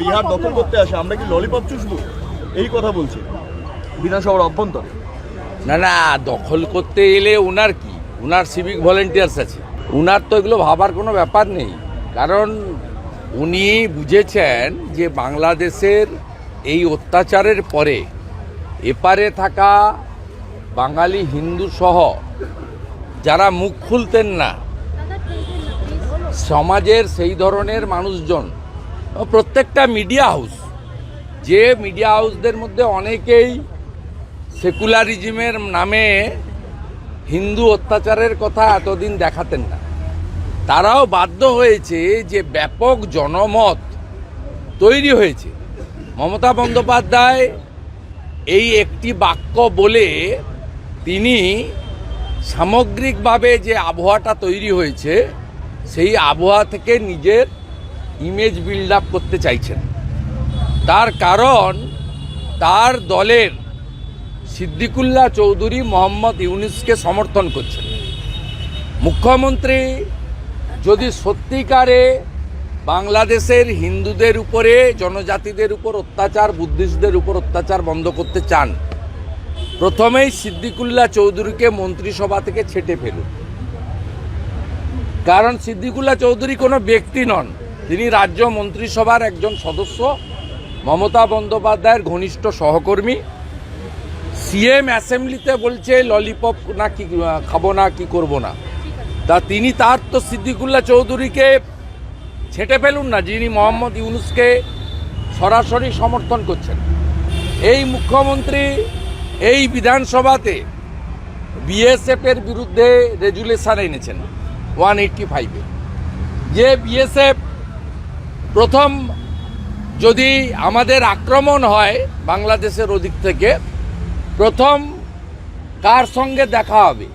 বিহার দখল করতে আসে আমরা কি ললিপপ চুষবো? এই কথা বলছি। বিধানসভার অভ্যন্তরে। না না দখল করতে এলে ওনার কি? ওনার সিভিক ভলেন্টিয়ার্স আছে। ওনার তো এগুলো ভাবার কোনো ব্যাপার নেই। কারণ উনি বুঝেছেন যে বাংলাদেশের এই অত্যাচারের পরে এপারে থাকা বাঙালি হিন্দু সহ যারা মুখ খুলতেন না সমাজের সেই ধরনের মানুষজন প্রত্যেকটা মিডিয়া হাউস যে মিডিয়া হাউসদের মধ্যে অনেকেই সেকুলারিজমের নামে হিন্দু অত্যাচারের কথা এতদিন দেখাতেন না। তারাও বাধ্য হয়েছে যে ব্যাপক জনমত তৈরি হয়েছে। মমতা বন্দ্যোপাধ্যায় এই একটি বাক্য বলে তিনি সামগ্রিকভাবে যে আবহাওয়াটা তৈরি হয়েছে, সেই আবহাওয়া থেকে নিজের ইমেজ বিল্ড আপ করতে চাইছেন। তার কারণ, তার দলের সিদ্দিকুল্লাহ চৌধুরী মোহাম্মদ ইউনিসকে সমর্থন করছেন। মুখ্যমন্ত্রী যদি সত্যিকারে বাংলাদেশের হিন্দুদের উপরে, জনজাতিদের উপর অত্যাচার, বুদ্ধিস্টদের উপর অত্যাচার বন্ধ করতে চান, প্রথমেই সিদ্দিকুল্লাহ চৌধুরীকে মন্ত্রিসভা থেকে ছেটে ফেলুন। কারণ সিদ্দিকুল্লাহ চৌধুরী কোনো ব্যক্তি নন। তিনি রাজ্য মন্ত্রিসভার একজন সদস্য, মমতা বন্দ্যোপাধ্যায়ের ঘনিষ্ঠ সহকর্মী। সিএম অ্যাসেম্বলিতে বলছে ললিপপ না কি, খাব না, কি করব না। তা তিনি তার তো সিদ্দিকুল্লাহ চৌধুরীকে ছেটে ফেলুন না, যিনি মোহাম্মদ ইউনুসকে সরাসরি সমর্থন করছেন। এই মুখ্যমন্ত্রী এই বিধানসভাতে বিএসএফের বিরুদ্ধে রেজুলেশন এনেছেন, ওয়ান এইট্টি ফাইভে। যে বিএসএফ প্রথম, যদি আমাদের আক্রমণ হয় বাংলাদেশের ওদিক থেকে, প্রথম কার সঙ্গে দেখা হবে?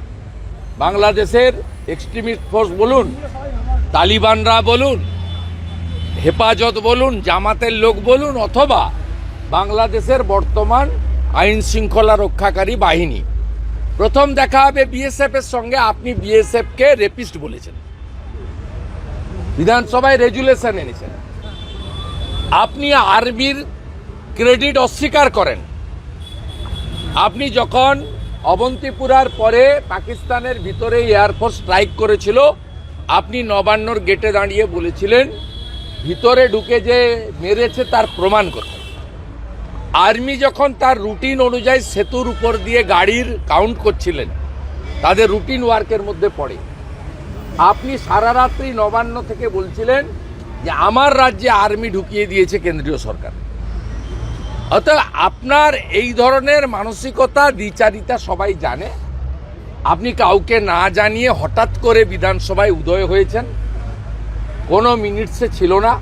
বাংলাদেশের এক্সট্রিমিস্ট ফোর্স বলুন, তালিবানরা বলুন, হেফাজত বলুন, জামাতের লোক বলুন, অথবা বাংলাদেশের বর্তমান আইন শৃঙ্খলা রক্ষাকারী বাহিনী। প্রথম দেখা হবে বিএসএফ এর সঙ্গে, আপনি বিএসএফকে রেপিস্ট বলেছেন। বিধানসভায় রেজুলেশন এনেছেন। আপনি আর্মির ক্রেডিট অস্বীকার করেন। আপনি যখন অবন্তিপুরার পরে পাকিস্তানের ভিতরে এয়ারফোর্স স্ট্রাইক করেছিল, আপনি নবান্নর গেটে দাঁড়িয়ে বলেছিলেন, ভিতরে ঢুকে যে মেরেছে তার প্রমাণ কোথায়? আর্মি যখন তার রুটিন অনুযায়ী সেতুর উপর দিয়ে গাড়ির কাউন্ট করছিলেন, তাদের রুটিন ওয়ার্কের মধ্যে পড়ে। আপনি সারা রাত্রি নবান্ন থেকে বলছিলেন যে আমার রাজ্যে আর্মি ঢুকিয়ে দিয়েছে কেন্দ্রীয় সরকার। অর্থাৎ আপনার এই ধরনের মানসিকতা, দ্বিচারিতা সবাই জানে। আপনি কাউকে না জানিয়ে হঠাৎ করে বিধানসভায় উদয় হয়েছেন। কোনো মিনিটসে ছিল না।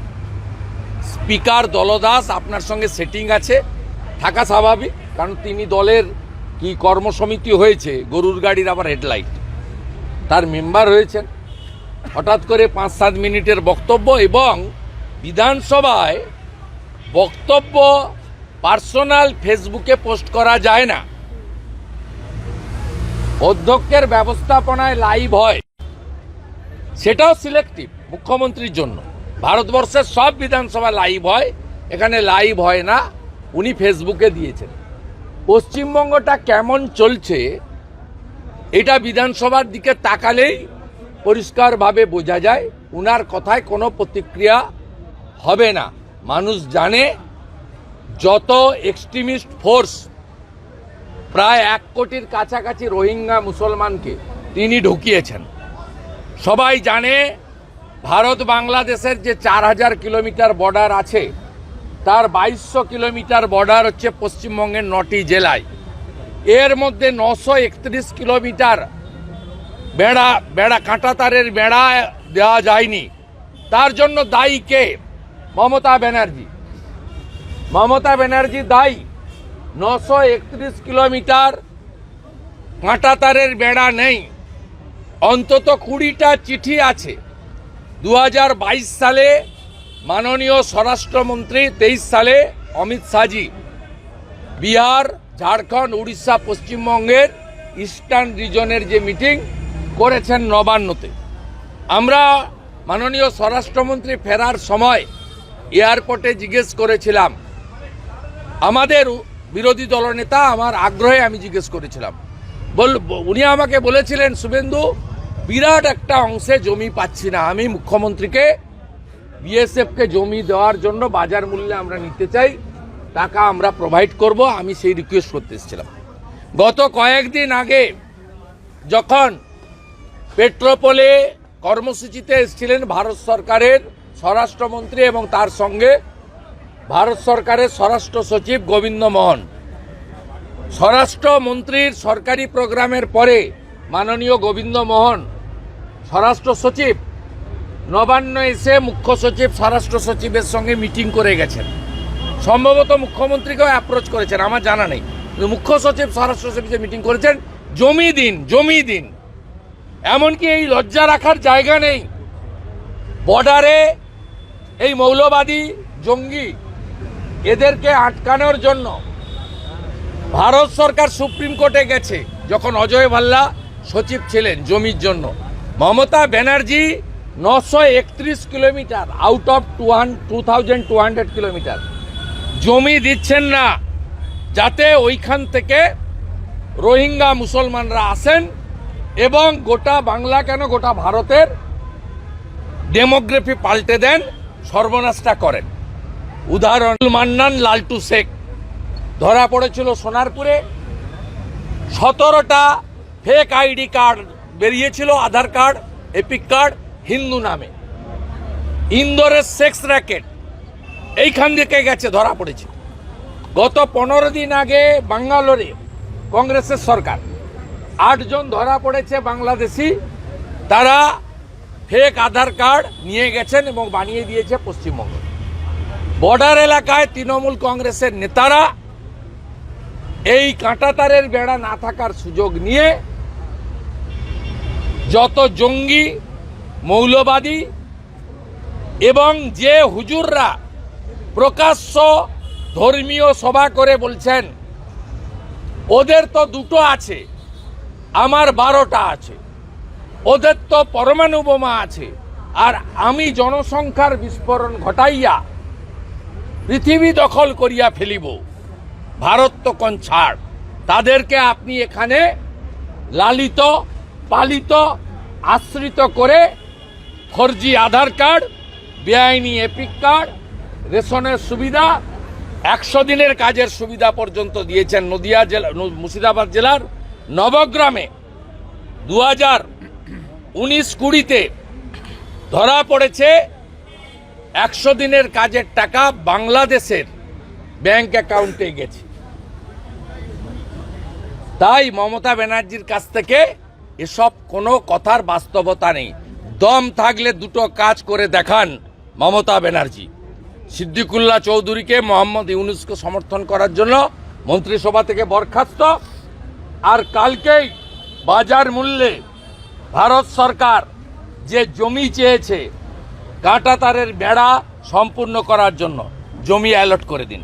স্পিকার দলদাস আপনার সঙ্গে সেটিং আছে। থাকা স্বাভাবিক, কারণ তিনি দলের কি কর্মসমিতি হয়েছে, গরুর গাড়ির আবার হেডলাইট। তার মেম্বার হয়েছেন। হঠাৎ করে পাঁচ, সাত মিনিটের বক্তব্য এবং বিধানসভায় বক্তব্য পার্সোনাল ফেসবুকে পোস্ট করা যায় না। অধ্যক্ষের ব্যবস্থাপনায় লাইভ হয়। সেটাও সিলেক্টিভ মুখ্যমন্ত্রীর জন্য। ভারতবর্ষের সব বিধানসভা লাইভ হয়। এখানে লাইভ হয় না। উনি ফেসবুকে দিয়েছেন। পশ্চিমবঙ্গটা কেমন চলছে, এটা বিধানসভার দিকে তাকালেই পরিষ্কারভাবে বোঝা যায়, উনার কথায় কোনো প্রতিক্রিয়া হবে না। মানুষ জানে, যত এক্সট্রিমিস্ট ফোর্স প্রায় এক কোটির কাছাকাছি রোহিঙ্গা মুসলমানকে তিনি ঢুকিয়েছেন। সবাই জানে, ভারত বাংলাদেশের যে চার হাজার কিলোমিটার বর্ডার আছে, তার বাইশশো কিলোমিটার বর্ডার হচ্ছে পশ্চিমবঙ্গের নটি জেলায়। এর মধ্যে নশো একত্রিশ কিলোমিটার বেড়া বেড়া কাঁটাতারের বেড়া দেওয়া যায়নি। তার জন্য দায়ী কে? মমতা ব্যানার্জি। মমতা ব্যানার্জি দায়ী। নশো একত্রিশ কিলোমিটার কাঁটাতারের বেড়া নেই। অন্তত কুড়িটা চিঠি আছে। দু হাজার বাইশ সালে মাননীয় স্বরাষ্ট্রমন্ত্রী, তেইশ সালে অমিত শাহজি। বিহার, ঝাড়খণ্ড, উড়িষ্যা, পশ্চিমবঙ্গের ইস্টার্ন রিজনের যে মিটিং করেছেন নবান্নতে। আমরা মাননীয় স্বরাষ্ট্রমন্ত্রী ফেরার সময় এয়ারপোর্টে জিজ্ঞেস করেছিলাম, আমাদের বিরোধী দলনেতা আমার আগ্রহে আমি জিজ্ঞেস করেছিলাম। বল উনি আমাকে বলেছিলেন, শুভেন্দু, বিরাট একটা অংশে জমি পাচ্ছি না। আমি মুখ্যমন্ত্রীকে, বিএসএফকে জমি দেওয়ার জন্য বাজার মূল্যে আমরা নিতে চাই, টাকা আমরা প্রোভাইড করব, আমি সেই রিকোয়েস্ট করতে এসেছিলাম। গত কয়েকদিন আগে যখন পেট্রোপোলে কর্মসূচিতে এসেছিলেন ভারত সরকারের স্বরাষ্ট্রমন্ত্রী এবং তার সঙ্গে ভারত সরকারের স্বরাষ্ট্র সচিব গোবিন্দ মোহন। স্বরাষ্ট্রমন্ত্রীর সরকারি প্রোগ্রামের পরে মাননীয় গোবিন্দ মোহন স্বরাষ্ট্র সচিব, নবান্ন এসে মুখ্য সচিব, স্বরাষ্ট্র সচিবের সঙ্গে মিটিং করে গেছেন। সম্ভবত মুখ্যমন্ত্রীকেও অ্যাপ্রোচ করেছেন, আমার জানা নেই। মুখ্য সচিব, স্বরাষ্ট্র সচিব মিটিং করেছেন, জমি দিন জমি দিন। এমনকি এই লজ্জা রাখার জায়গা নেই। বর্ডারে এই মৌলবাদী জঙ্গি এদেরকে আটকানোর জন্য ভারত সরকার সুপ্রিম কোর্টে গেছে, যখন অজয় ভাল্লা সচিব ছিলেন জমির জন্য। মমতা ব্যানার্জি নশো একত্রিশ kilometre out of two two thousand two hundred kilometre. জমি দিচ্ছেন না, যাতে ওইখান থেকে রোহিঙ্গা মুসলমানরা আসেন এবং গোটা বাংলা কেন গোটা ভারতের ডেমোগ্রাফি পাল্টে দেন, সর্বনাশটা করেন। উদাহরণ, মান্নান লালটু শেখ। ধরা পড়েছিল সোনারপুরে। সতেরোটা ফেক আইডি কার্ড বেরিয়েছিল, Aadhaar card EPIC card Hindu নামে। ইন্দোরের সেক্স র্যাকেট এইখান থেকে গেছে, ধরা পড়েছে। গত পনেরো দিন আগে বাঙ্গালোরে কংগ্রেসের সরকার। আটজন ধরা পড়েছে বাংলাদেশি। তারা ফেক আধার কার্ড নিয়ে গেছেন এবং বানিয়ে দিয়েছে পশ্চিমবঙ্গ। বর্ডার এলাকায় তৃণমূল কংগ্রেসের নেতারা এই কাঁটাতারের বেড়া না থাকার সুযোগ নিয়ে যত জঙ্গি, মৌলবাদী এবং যে হুজুররা প্রকাশ্য ধর্মীয় সভা করে বলছেন, ওদের তো দুটো আছে। আমার বারোটা আছে। ওদের তো পরমাণু বোমা আছে। আর আমি জনসংখ্যার বিস্ফোরণ ঘটাইয়া পৃথিবী দখল করিয়া ফেলিব। ভারত তো কোন ছাড়। তাদেরকে আপনি এখানে লালিত, পালিত, আশ্রিত করে ফোরজি, আধার কার্ড, বেআইনি এপিক কার্ড, রেশনের সুবিধা, একশো দিনের কাজের সুবিধা পর্যন্ত দিয়েছেন নদিয়া জেলা, মুর্শিদাবাদ জেলার নবগ্রামে দু হাজার উনিশ কুড়িতে ধরা পড়েছে একশো দিনের কাজের টাকা বাংলাদেশের ব্যাংক অ্যাকাউন্টে গেছে। তাই মমতা ব্যানার্জির কাছ থেকে এসব কোনো কথার বাস্তবতা নেই। দম থাকলে দুটো কাজ করে দেখান মমতা ব্যানার্জি। সিদ্দিকুল্লাহ চৌধুরীকে মোহাম্মদ ইউনুসকে সমর্থন করার জন্য মন্ত্রিসভা থেকে বরখাস্ত। আর কালকেই বাজার মূল্যে ভারত সরকার যে জমি চেয়েছে কাঁটাতারের বেড়া সম্পূর্ণ করার জন্য জমি অ্যালট করে দিন।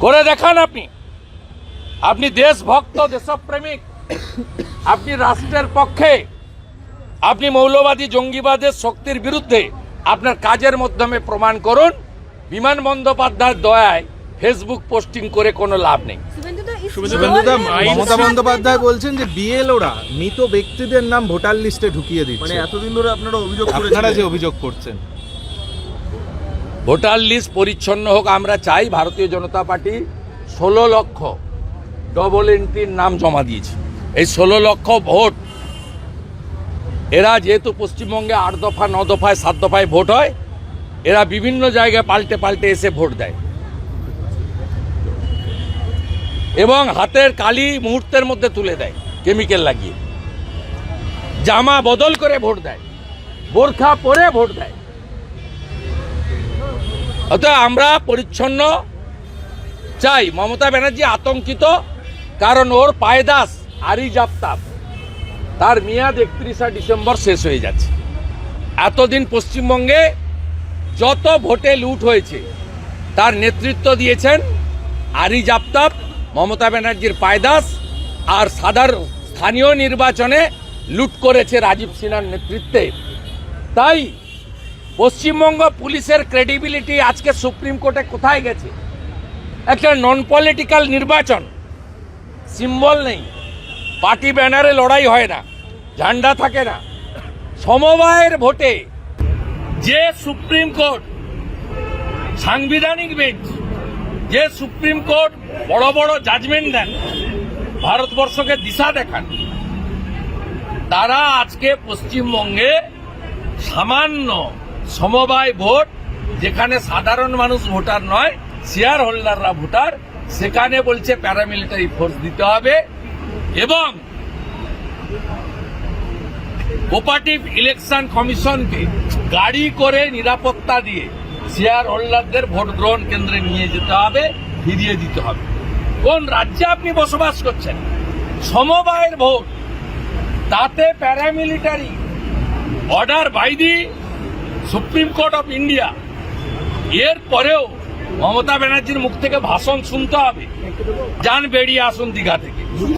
করে দেখান আপনি। আপনি দেশভক্ত, দেশপ্রেমিক, আপনি রাষ্ট্রের পক্ষে, আপনি মৌলবাদী, জঙ্গিবাদের শক্তির বিরুদ্ধে আপনার কাজের মাধ্যমে প্রমাণ করুন। বিমান বন্দ্যোপাধ্যায়ের দয়ায় ফেসবুক পোস্টিং করে কোনো লাভ নেই। শুভেন্দুদা মমতা বন্দ্যোপাধ্যায় বলছেন যে বিএলওরা মৃত ব্যক্তিদের নাম ভোটার লিস্টে ঢুকিয়ে মানে এতদিন ধরে আপনারা অভিযোগ আপনারা যে অভিযোগ করছেন। ভোটার লিস্ট পরিচ্ছন্ন হোক আমরা চাই ভারতীয় জনতা পার্টি ষোলো লক্ষ ডবল এন্ট্রির নাম জমা দিয়েছে। এই ষোলো লক্ষ ভোট এরা যেহেতু পশ্চিমবঙ্গে আট দফা ন দফায় সাত দফায় ভোট হয় এরা বিভিন্ন জায়গায় পাল্টে পাল্টে এসে ভোট দেয়। এবং হাতের কালি মুহূর্তের মধ্যে তুলে দেয় কেমিক্যাল লাগিয়ে। জামা বদল করে ভোট দেয়, বোরখা পরে ভোট দেয়। অতএব আমরা পরিচ্ছন্ন, চাই মমতা ব্যানার্জি আতঙ্কিত, কারণ ওর পায়দাস আরি জাপ্তাব তার মেয়াদ একত্রিশা ডিসেম্বর শেষ হয়ে যাচ্ছে। এতদিন পশ্চিমবঙ্গে যত ভোটে লুট হয়েছে, তার নেতৃত্ব দিয়েছেন আরি জাপ্তাব মমতা ব্যানার্জির পায়দাস আর সাধারণ স্থানীয় নির্বাচনে লুট করেছে রাজীব সিনহার নেতৃত্বে। তাই পশ্চিমবঙ্গ পুলিশের ক্রেডিবিলিটি আজকে সুপ্রিম কোর্টে কোথায় গেছে? একটা নন পলিটিক্যাল নির্বাচন সিম্বল নেই। পার্টি ব্যানারে লড়াই হয় না, ঝান্ডা থাকে না। সমবায়ের ভোটে যে সুপ্রিম কোর্ট সাংবিধানিক বেঞ্চ যে সুপ্রিম কোর্ট বড় বড় জাজমেন্ট দেন ভারতবর্ষকে দিশা দেখান, তারা আজকে পশ্চিমবঙ্গে সামান্য সমবায় ভোট, যেখানে সাধারণ মানুষ ভোটার নয় শেয়ার হোল্ডাররা ভোটার, সেখানে বলছে প্যারামিলিটারি ফোর্স দিতে হবে এবং কোপারেটিভ ইলেকশন কমিশনকে গাড়ি করে নিরাপত্তা দিয়ে শেয়ার হোল্ডারদের ভোট গ্রহণ কেন্দ্রে নিয়ে যেতে হবে, ফিরিয়ে দিতে হবে। কোন রাজ্যে আপনি বসবাস করছেন? সমবায়ের ভোট, তাতে paramilitary order by the Supreme Court of India এর পরেও মমতা ব্যানার্জির মুখ থেকে ভাষণ শুনতে হবে। যান বেরিয়ে আসুন দীঘা থেকে।